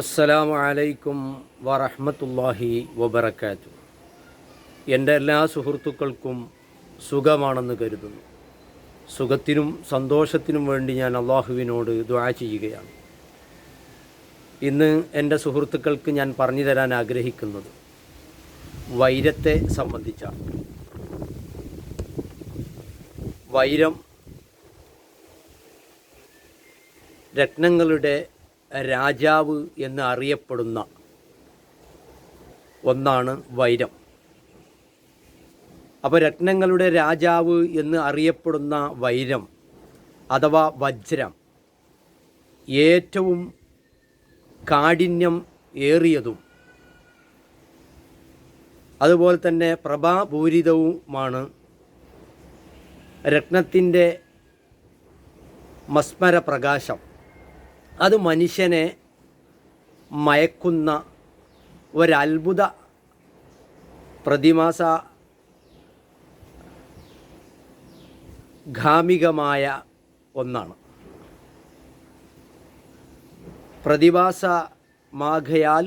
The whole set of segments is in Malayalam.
അസ്സലാമു അലൈക്കും വറഹ്മത്തുള്ളാഹി വബറകാത്തു എന്റെ എല്ലാ സുഹൃത്തുക്കൾക്കും സുഖമാണെന്ന് കരുതുന്നു. സുഖത്തിനും സന്തോഷത്തിനും വേണ്ടി ഞാൻ അള്ളാഹുവിനോട് ദുആ ചെയ്യുകയാണ്. ഇന്ന് എന്റെ സുഹൃത്തുക്കൾക്ക് ഞാൻ പറഞ്ഞു തരാൻ ആഗ്രഹിക്കുന്നത് വൈരത്തെ സംബന്ധിച്ചാണ്. വൈരം രത്നങ്ങളുടെ രാജാവ് എന്ന് അറിയപ്പെടുന്ന ഒന്നാണ് വൈരം. അപ്പോൾ രത്നങ്ങളുടെ രാജാവ് എന്ന് അറിയപ്പെടുന്ന വൈരം അഥവാ വജ്രം ഏറ്റവും കാഠിന്യം ഏറിയതും അതുപോലെ തന്നെ പ്രഭാപൂരിതവുമാണ് രത്നത്തിന്റെ മസ്മര പ്രകാശം അത് മനുഷ്യനെ മയക്കുന്ന ഒരത്ഭുത പ്രതിമാസ ഘാമികമായ ഒന്നാണ്. പ്രതിഭാസ മാഘയാൽ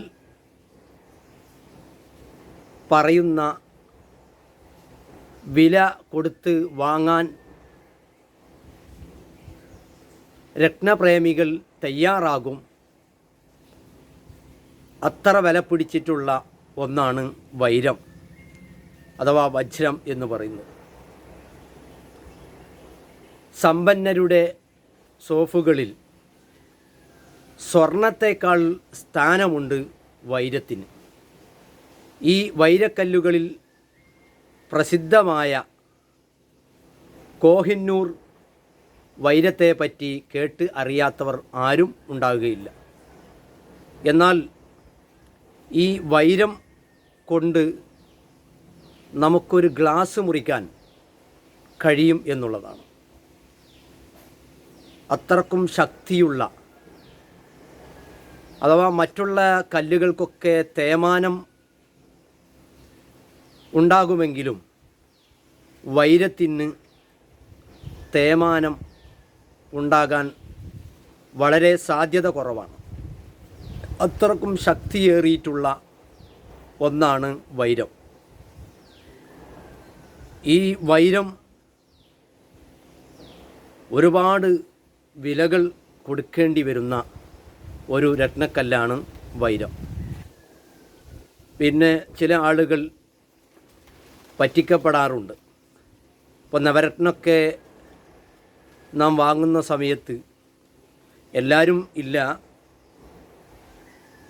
പറയുന്ന വില കൊടുത്ത് വാങ്ങാൻ രത്നപ്രേമികൾ തയ്യാറാകും. അത്ര വില പിടിച്ചിട്ടുള്ള ഒന്നാണ് വൈരം അഥവാ വജ്രം എന്ന് പറയുന്നു സമ്പന്നരുടെ സോഫുകളിൽ സ്വർണത്തേക്കാൾ സ്ഥാനമുണ്ട് വൈരത്തിന്. ഈ വൈരക്കല്ലുകളിൽ പ്രസിദ്ധമായ കോഹിന്നൂർ വൈരത്തെ പറ്റി കേട്ട് അറിയാത്തവർ ആരും ഉണ്ടാവുകയില്ല എന്നാൽ ഈ വൈരം കൊണ്ട് നമുക്കൊരു ഗ്ലാസ് മുറിക്കാൻ കഴിയും എന്നുള്ളതാണ്. അത്രക്കും ശക്തിയുള്ള അഥവാ മറ്റുള്ള കല്ലുകൾക്കൊക്കെ തേമാനം ഉണ്ടാകുമെങ്കിലും വൈരത്തിന് തേമാനം ഉണ്ടാകാൻ വളരെ സാധ്യത കുറവാണ്. അത്രക്കും ശക്തിയേറിയിട്ടുള്ള ഒന്നാണ് വൈരം. ഈ വൈരം ഒരുപാട് വിലകൾ കൊടുക്കേണ്ടി വരുന്ന ഒരു രത്നക്കല്ലാണ് വൈരം. പിന്നെ ചില ആളുകൾ പറ്റിക്കപ്പെടാറുണ്ട്. ഇപ്പോൾ നവരത്നമൊക്കെ നാം വാങ്ങുന്ന സമയത്ത് എല്ലാവരും ഇല്ല.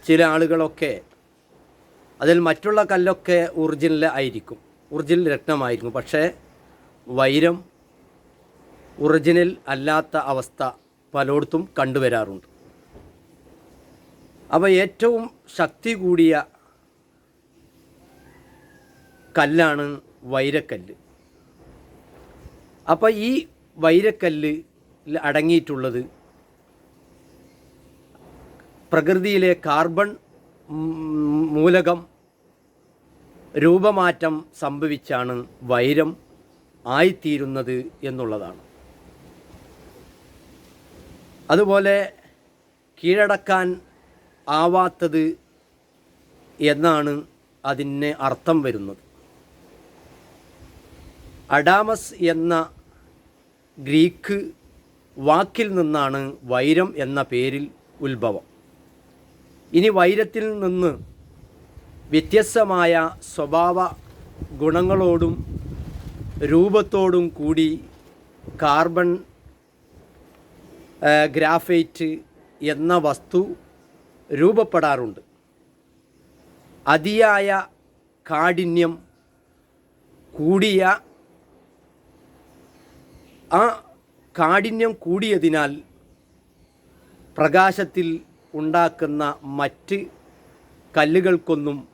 ചില ആളുകളൊക്കെ അതിൽ മറ്റുള്ള കല്ലൊക്കെ ഒറിജിനൽ ആയിരിക്കും. ഒറിജിനൽ രത്നമായിരിക്കും. പക്ഷേ വൈരം ഒറിജിനൽ അല്ലാത്ത അവസ്ഥ പലയിടത്തും കണ്ടുവരാറുണ്ട്. അപ്പോൾ ഏറ്റവും ശക്തി കൂടിയ കല്ലാണ് വൈരക്കല്ല്. അപ്പോൾ ഈ വൈരക്കല്ല് അടങ്ങിയിട്ടുള്ളത്. പ്രകൃതിയിലെ കാർബൺ മൂലകം രൂപമാറ്റം സംഭവിച്ചാണ് വൈരം ആയിത്തീരുന്നത് എന്നുള്ളതാണ്. അതുപോലെ കീഴടക്കാൻ ആവാത്തത് എന്നാണ് അതിന് അർത്ഥം വരുന്നത്. അഡാമസ് എന്ന ഗ്രീക്ക് വാക്കിൽ നിന്നാണ് വൈരം എന്ന പേരിൽ ഉത്ഭവം. ഇനി വൈരത്തിൽ നിന്ന് വ്യത്യസ്തമായ സ്വഭാവ ഗുണങ്ങളോടും രൂപത്തോടും കൂടി കാർബൺ ഗ്രാഫൈറ്റ് എന്ന വസ്തു രൂപപ്പെടാറുണ്ട്. അതിയായ കാഠിന്യം കൂടിയ ആ കാഠിന്യം കൂടിയതിനാൽ പ്രകാശത്തിൽ ഉണ്ടാക്കുന്ന മറ്റ് കല്ലുകൾക്കൊന്നും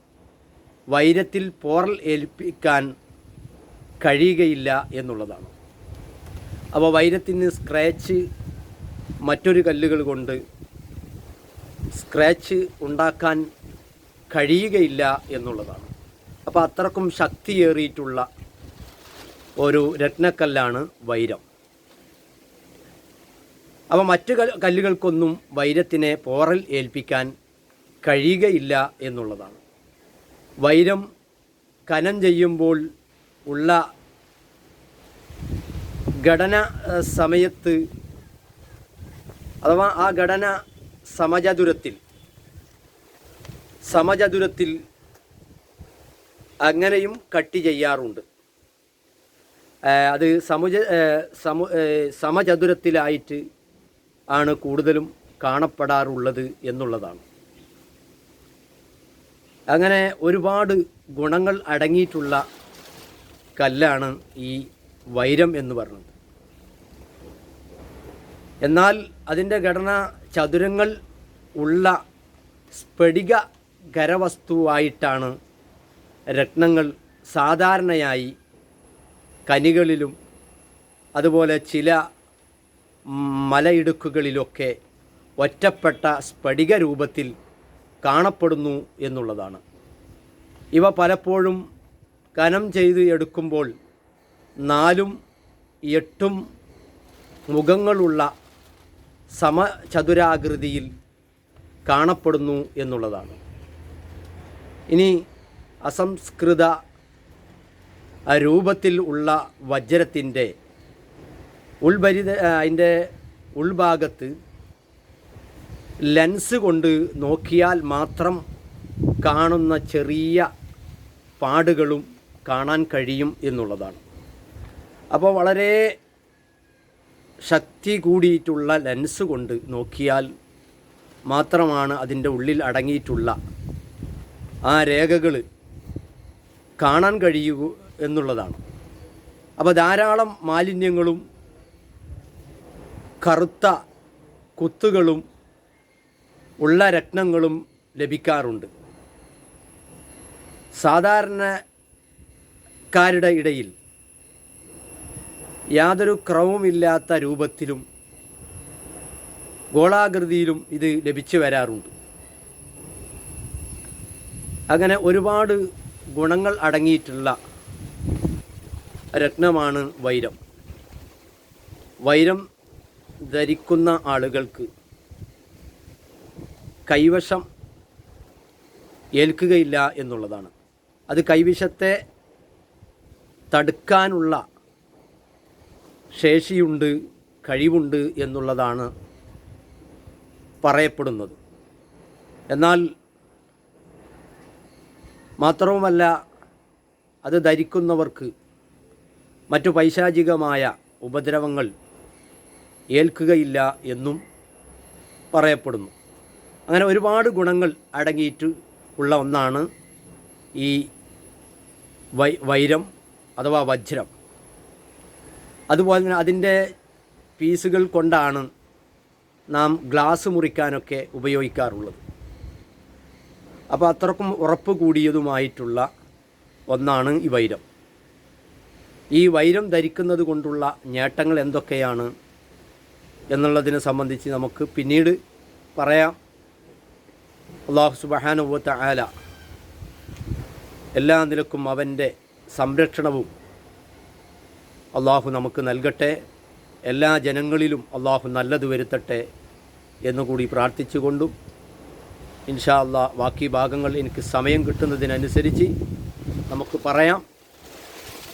വൈരത്തിൽ പോറൽ ഏൽപ്പിക്കാൻ കഴിയുകയില്ല എന്നുള്ളതാണ്. അപ്പോൾ വൈരത്തിന് സ്ക്രാച്ച് മറ്റൊരു കല്ലുകൾ കൊണ്ട് സ്ക്രാച്ച് ഉണ്ടാക്കാൻ കഴിയുകയില്ല എന്നുള്ളതാണ്. അപ്പോൾ അത്രക്കും ശക്തിയേറിയിട്ടുള്ള ഒരു രത്നക്കല്ലാണ് വൈരം. അവ മറ്റു കല്ലുകൾക്കൊന്നും വൈരത്തിനെ പോറൽ ഏൽപ്പിക്കാൻ കഴിയുകയില്ല എന്നുള്ളതാണ്. വൈരം കനം ചെയ്യുമ്പോൾ ഉള്ള ഘടന സമയത്ത് അഥവാ ആ ഘടന സമചതുരത്തിൽ സമചതുരത്തിൽ അങ്ങനെയും കട്ടി ചെയ്യാറുണ്ട്. അത് ഏഹ്, സമു സമചതുരത്തിലായിട്ട് ആണ് കൂടുതലും കാണപ്പെടാറുള്ളത് എന്നുള്ളതാണ്. അങ്ങനെ ഒരുപാട് ഗുണങ്ങൾ അടങ്ങിയിട്ടുള്ള കല്ലാണ് ഈ വൈരം എന്ന് പറയുന്നത്. എന്നാൽ അതിന്റെ ഘടന ചതുരങ്ങൾ ഉള്ള സ്ഫടിക ഖരവസ്തുവായിട്ടാണ് രത്നങ്ങൾ സാധാരണയായി കനികളിലും അതുപോലെ ചില മലയിടുക്കുകളിലൊക്കെ ഒറ്റപ്പെട്ട സ്ഫടിക രൂപത്തിൽ കാണപ്പെടുന്നു എന്നുള്ളതാണ്. ഇവ പലപ്പോഴും കനം ചെയ്ത് എടുക്കുമ്പോൾ നാലും എട്ടും മുഖങ്ങളുള്ള സമചതുരാകൃതിയിൽ കാണപ്പെടുന്നു എന്നുള്ളതാണ്. ഇനി അസംസ്കൃത രൂപത്തിൽ ഉള്ള വജ്രത്തിന്റെ ഉൾഭരിത അതിന്റെ ഉൾഭാഗത്ത് ലെൻസ് കൊണ്ട് നോക്കിയാൽ മാത്രം കാണുന്ന ചെറിയ പാടുകളും കാണാൻ കഴിയും എന്നുള്ളതാണ്. അപ്പോൾ വളരെ ശക്തി കൂടിയിട്ടുള്ള ലെൻസ് കൊണ്ട് നോക്കിയാൽ മാത്രമാണ് അതിന്റെ ഉള്ളിൽ അടങ്ങിയിട്ടുള്ള ആ രേഖകൾ കാണാൻ കഴിയൂ എന്നുള്ളതാണ്. അപ്പോൾ ധാരാളം മാലിന്യങ്ങളും കറുത്ത കുത്തുകളും ഉള്ള രത്നങ്ങളും ലഭിക്കാറുണ്ട്. സാധാരണക്കാരുടെ ഇടയിൽ യാതൊരു ക്രമവുമില്ലാത്ത രൂപത്തിലും ഗോളാകൃതിയിലും ഇത് ലഭിച്ചു വരാറുണ്ട്. അങ്ങനെ ഒരുപാട് ഗുണങ്ങൾ അടങ്ങിയിട്ടുള്ള രത്നമാണ് വൈരം. വൈരം ധരിക്കുന്ന ആളുകൾക്ക് കൈവശം ഏൽക്കുകയില്ല എന്നുള്ളതാണ്. അത് കൈവശത്തെ തടുക്കാനുള്ള ശേഷിയുണ്ട് കഴിവുണ്ട് എന്നുള്ളതാണ് പറയപ്പെടുന്നത്. എന്നാൽ മാത്രവുമല്ല അത് ധരിക്കുന്നവർക്ക് മറ്റു പൈശാചികമായ ഉപദ്രവങ്ങൾ ഏൽക്കുകയില്ല എന്നും പറയപ്പെടുന്നു. അങ്ങനെ ഒരുപാട് ഗുണങ്ങൾ അടങ്ങിയിട്ട് ഉള്ള ഒന്നാണ് ഈ വൈ വൈരം അഥവാ വജ്രം. അതുപോലെ തന്നെ അതിന്റെ പീസുകൾ കൊണ്ടാണ് നാം ഗ്ലാസ് മുറിക്കാനൊക്കെ ഉപയോഗിക്കാറുള്ളത്. അപ്പോൾ അത്രക്കും ഉറപ്പ് കൂടിയതുമായിട്ടുള്ള ഒന്നാണ് ഈ വൈരം. ഈ വൈരം ധരിക്കുന്നത് കൊണ്ടുള്ള നേട്ടങ്ങൾ എന്തൊക്കെയാണ് എന്നുള്ളതിനെ സംബന്ധിച്ച് നമുക്ക് പിന്നീട് പറയാം. അള്ളാഹു സുബഹാനുവത്ത ആല എല്ലാ നിലക്കും അവന്റെ സംരക്ഷണവും അള്ളാഹു നമുക്ക് നൽകട്ടെ. എല്ലാ ജനങ്ങളിലും അള്ളാഹു നല്ലത് വരുത്തട്ടെ എന്നുകൂടി പ്രാർത്ഥിച്ചുകൊണ്ടും ഇൻഷാ അള്ളാ ബാക്കി ഭാഗങ്ങൾ എനിക്ക് സമയം കിട്ടുന്നതിനനുസരിച്ച് നമുക്ക് പറയാം.